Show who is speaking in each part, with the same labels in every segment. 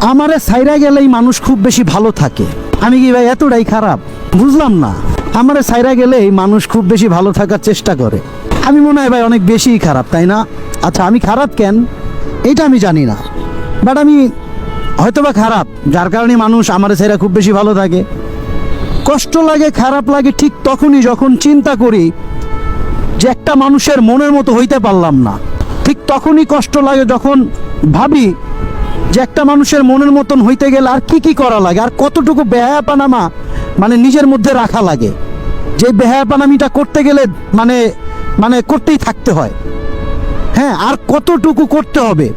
Speaker 1: আমারে সাইরা গেলেই মানুষ খুব বেশি ভালো থাকে। আমি কি ভাই এতটাই খারাপ? বুঝলাম না। আমারে সাইরা গেলেই মানুষ খুব বেশি ভালো থাকার চেষ্টা করে। আমি মনে হয় ভাই অনেক বেশিই খারাপ, তাই না? আচ্ছা আমি খারাপ কেন? এটা আমি জানি না। বাট আমি হয়তোবা খারাপ, যার কারণে মানুষ আমার সাইরা খুব বেশি ভালো থাকে। কষ্ট লাগে, খারাপ লাগে, ঠিক তখনই যখন চিন্তা করি যে একটা মানুষের মনের মতো হইতে পারলাম না। ঠিক তখনই কষ্ট লাগে যখন ভাবি যে একটা মানুষের মনের মতন হইতে গেলে আর কি কি করা লাগে? আর কতটুকু বেহায়াপানামা মানে নিজের মধ্যে রাখা লাগে? যে বেহায়াপানামিটা করতে গেলে মানে মানে করতেই থাকতে হয়। হ্যাঁ আর কতটুকু করতে হবে?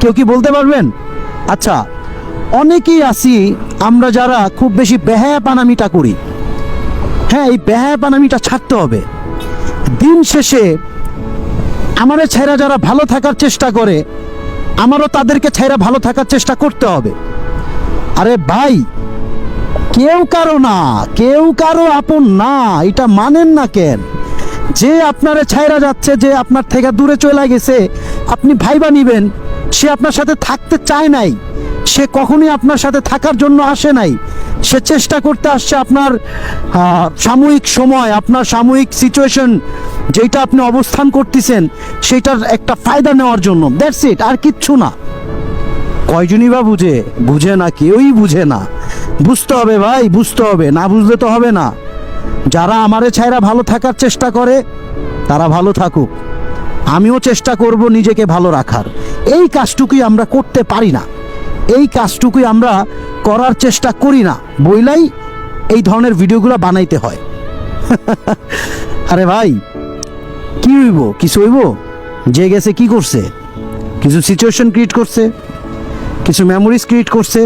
Speaker 1: কেউ কি বলতে পারবেন? আচ্ছা অনেকেই আছি, আমরা যারা খুব বেশি বেহায়াপানামিটা করি। হ্যাঁ এই বেহায়াপানামিটা ছাড়তে হবে। দিন শেষে আমাদের ছেড়া যারা ভালো থাকার চেষ্টা করে আমারও তাদেরকে ছাইরা ভালো থাকার চেষ্টা করতে হবে। আরে ভাই, কেউ কারও না, কেউ কারও আপন না, এটা মানেন না কেন? যে আপনারে ছাইরা যাচ্ছে, যে আপনার থেকে দূরে চলে গেছে, আপনি ভাইবা নিবেন, সে আপনার সাথে থাকতে চায় নাই। সে কখনই আপনার সাথে থাকার জন্য আসে নাই। সে চেষ্টা করতে আসছে আপনার সাময়িক সময়, আপনার সাময়িক সিচুয়েশন যেটা আপনি অবস্থান করতেছেন, সেটার একটা ফায়দা নেওয়ার জন্য। দ্যাটস ইট আর কিচ্ছু না। কয়জনই বা বুঝে? বুঝে না কেউই বুঝে না। বুঝতে হবে ভাই, বুঝতে হবে। না বুঝলে তো হবে না। যারা আমারে ছাইরা ভালো থাকার চেষ্টা করে, তারা ভালো থাকুক। আমিও চেষ্টা করব নিজেকে ভালো রাখার। এই কাজটুকুই আমরা করতে পারি না। এই কাজটুকুই আমরা করার চেষ্টা করি না। বইলাই এই ধরনের ভিডিওগুলো বানাইতে হয়। আরে ভাই, কি হইব? কিছু হইব? যে গেছে কি করছে? কিছু সিচুয়েশন ক্রিয়েট করছে, কিছু মেমোরিজ ক্রিয়েট করছে,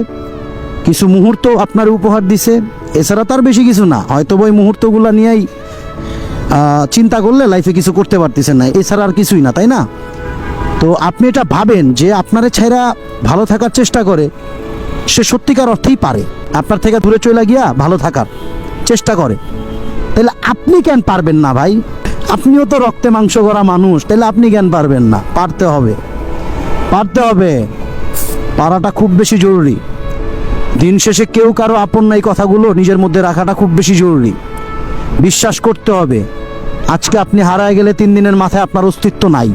Speaker 1: কিছু মুহূর্ত আপনার উপহার দিছে। এছাড়া তার বেশি কিছু না। হয়তো ওই মুহূর্তগুলো নিয়েই চিন্তা করলে লাইফে কিছু করতে পারতেছেন না। এছাড়া আর কিছুই না, তাই না? তো আপনি এটা ভাবেন যে আপনারে ছেড়া ভালো থাকার চেষ্টা করে, সে সত্যিকার অর্থেই পারে। আপনার থেকে দূরে চলে গিয়া ভালো থাকার চেষ্টা করে। তাহলে আপনি কেন পারবেন না ভাই? আপনিও তো রক্তে মাংস করা মানুষ তাহলে আপনি কেন পারবেন না? পারতে হবে। পারতে হবে। পারাটা খুব বেশি জরুরি। দিন শেষে কেউ কারও আপন নাই কথাগুলো নিজের মধ্যে রাখাটা খুব বেশি জরুরি। বিশ্বাস করতে হবে। আজকে আপনি হারায় গেলে তিন দিনের মাথায় আপনার অস্তিত্ব নাই।